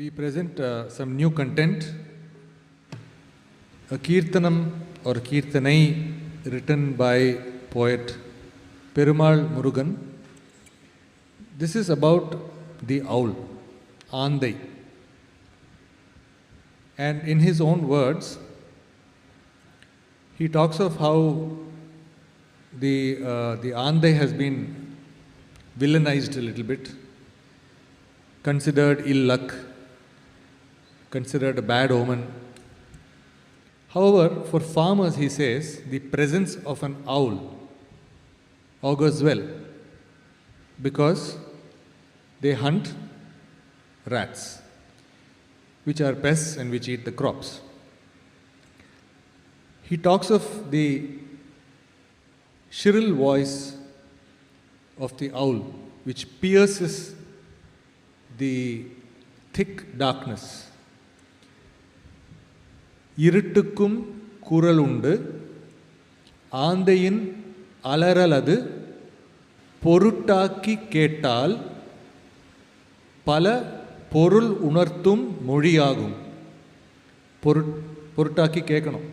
We present uh, some new content, a Kirtanam or Kirtanai written by poet Perumal Murugan. This is about the owl, Andai. And in his own words, he talks of how the, uh, the Andai has been villainized a little bit, considered ill luck, considered a bad omen. However, for farmers, he says, the presence of an owl augurs well because they hunt rats, which are pests and which eat the crops. He talks of the shrill voice of the owl, which pierces the thick darkness. இருட்டுக்கும் குரல் உண்டு. ஆந்தையின் அலறல் அது பொருட்டாக்கி கேட்டால் பல பொருள் உணர்த்தும் மொழியாகும். பொருட் பொருட்டாக்கி கேட்கணும்.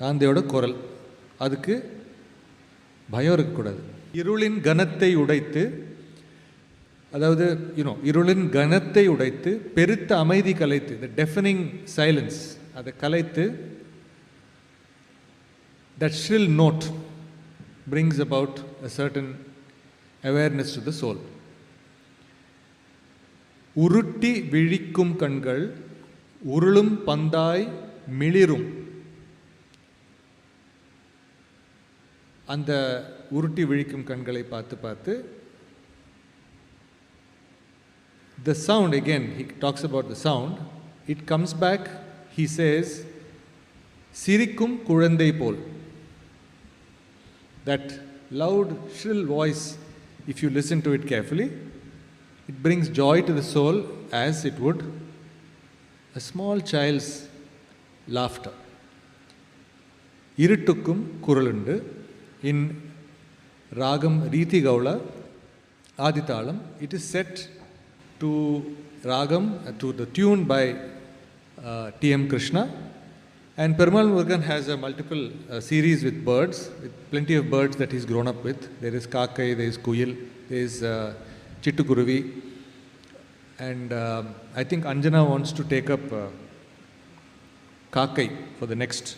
ஆந்தையோட குரல். அதுக்கு பயம் இருக்கக்கூடாது. இருளின் கனத்தை உடைத்து அதாவது யூனோ இருளின் கனத்தை உடைத்து பெருத்த அமைதி கலைத்து த டெஃபனிங் சைலன்ஸ் அதை கலைத்து that shrill note brings about a certain awareness to the soul. உருட்டி விழிக்கும் கண்கள் உருளும் பந்தாய் மிளிரும் அந்த உருட்டி விழிக்கும் கண்களை பார்த்து பார்த்து the sound again he talks about the sound it comes back he says சிரிக்கும் குழந்தை போல் that loud shrill voice if you listen to it carefully it brings joy to the soul as it would a small child's laughter இருட்டுக்கும் குரலுண்டு இன் ராகம் ரீதி கவுளா ஆதித்தாளம் it is set to ragam uh, to the tune by uh, T.M. Krishna and Perumal Murugan has a multiple uh, series with birds, with plenty of birds that he's grown up with. There is Kakai, there is Kuyil, there is uh, Chittukuruvi. And um I think Anjana wants to take up uh, Kakai for the next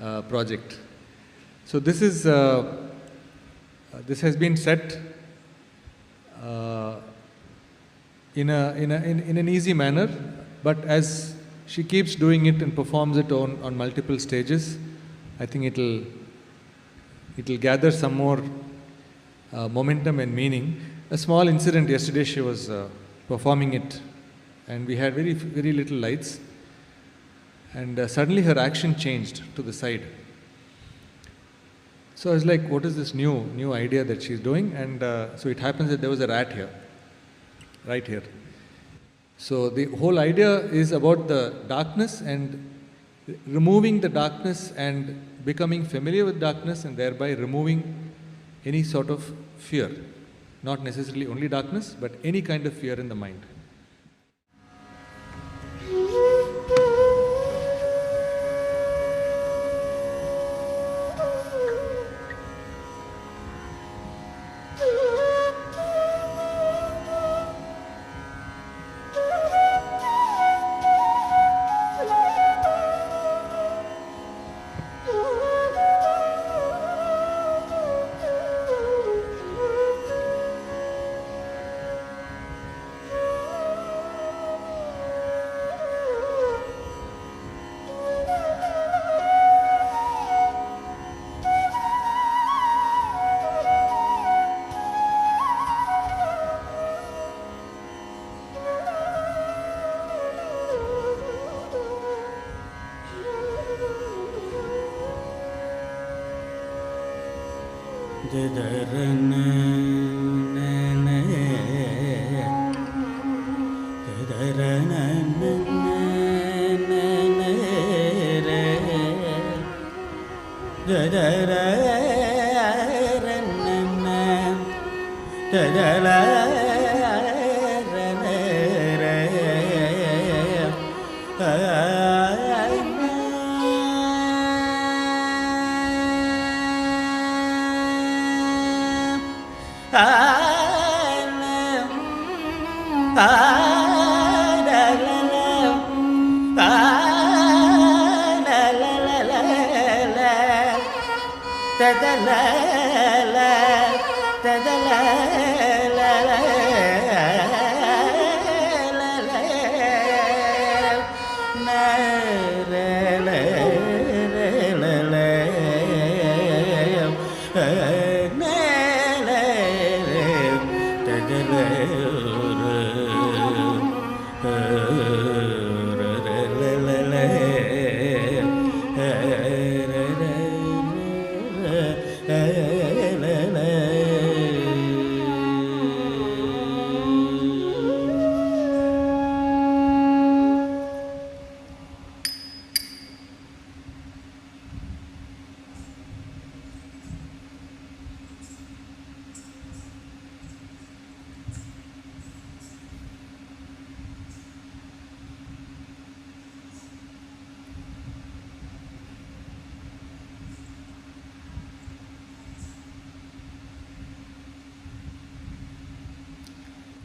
uh, project. So this is, uh, uh, this has been set uh, in, a, in, a, in, in an easy manner, but as she keeps doing it and performs it on, on multiple stages, I think it'll, it'll gather some more uh, momentum and meaning. A small incident yesterday, she was uh, performing it, and we had very, very little lights, and uh, suddenly her action changed to the side. So I was like, what is this new, new idea that she's doing? And uh, so it happens that there was a rat here, right here. So the whole idea is about the darkness and removing the darkness and becoming familiar with darkness and thereby removing any sort of fear. Not necessarily only darkness, but any kind of fear in the mind. ജരന ജരന ജരന ജരല తదల తదల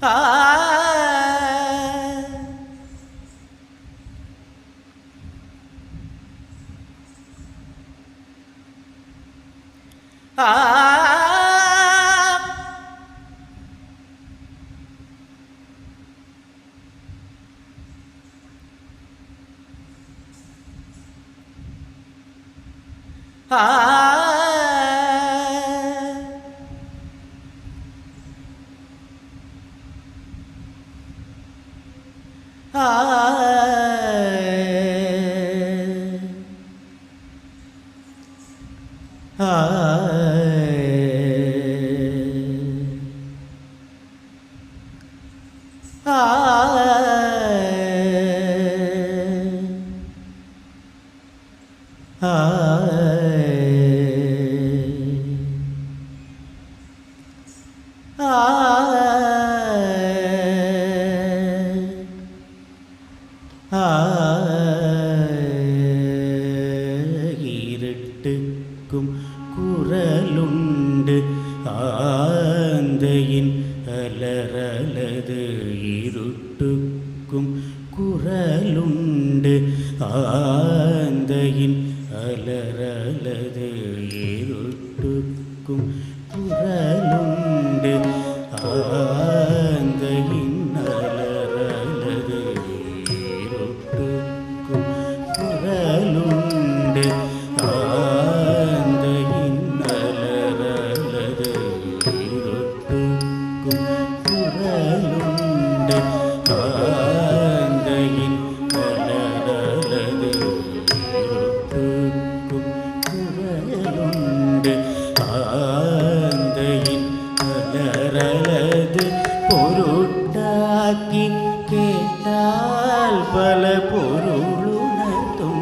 ah. ah. ah. கேட்டுக்கும் குரலுண்டு. ஆந்தையின் அலரலது പല പൊരുളുണത്തും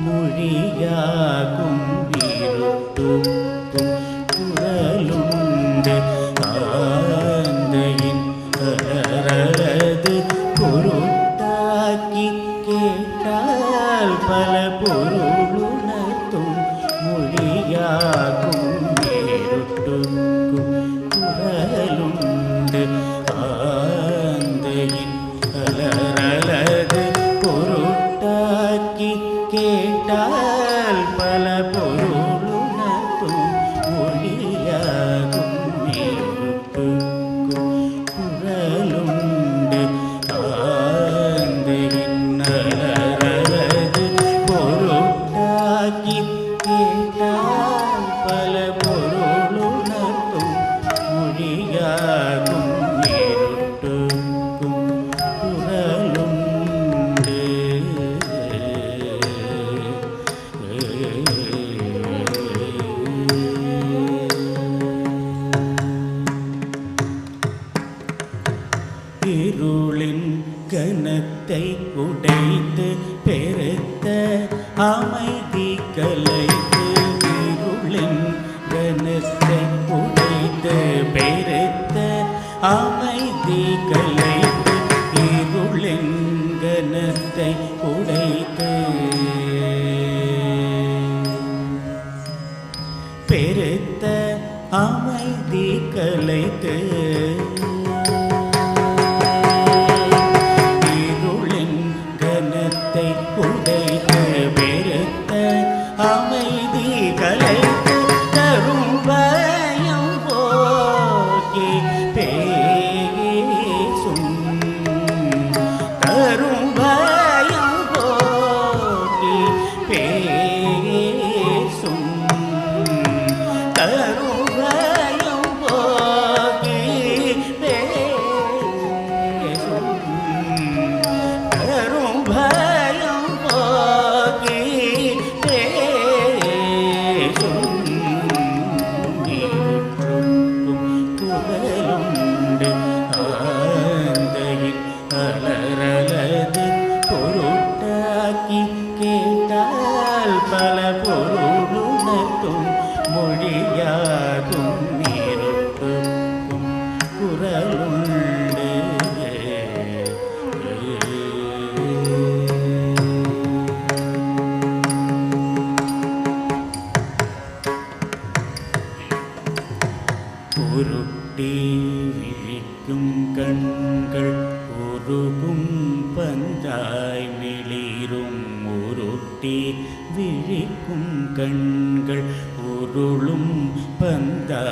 മൊഴിയാകും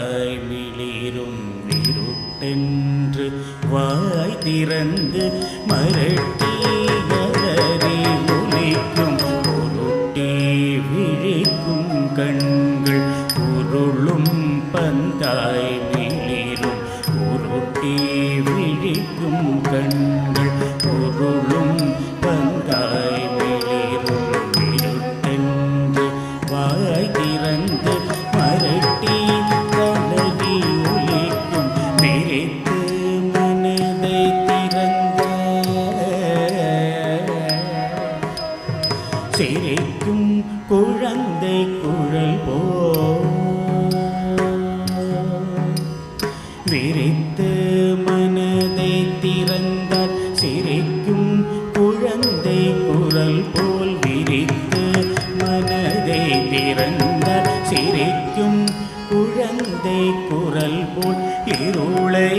வாய் விளிரும் இருட்டென்று வாய் திறந்து மரட்டி நகரி ஒலிக்கும் பொருட்டி விழிக்கும் கண்கள் பொருளும் பந்தாய் விளிரும் பொருட்டி விழிக்கும் கண்கள் பொருளும் பந்தாய் விளிரும் இருட்டென்று வாய் திறந்து மரட்டி சிரித்து மனதை திறந்த சிரிக்கும் குழந்தை குரல் போல் இருளை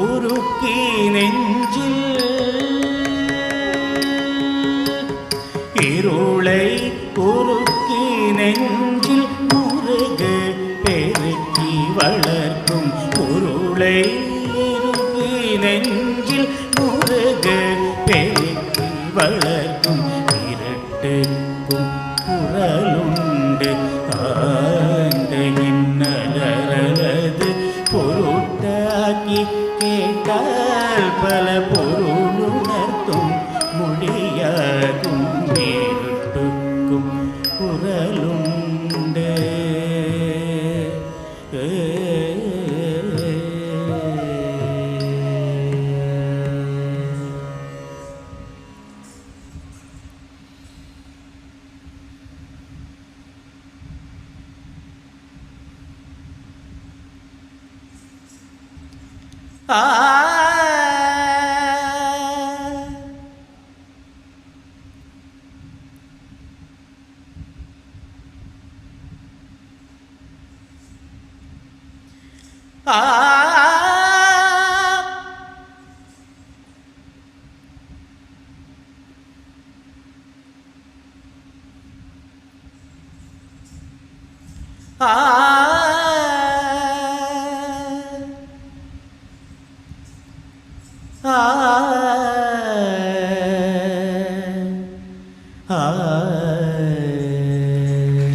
உருக்கி நெஞ்சில் Ah. ah.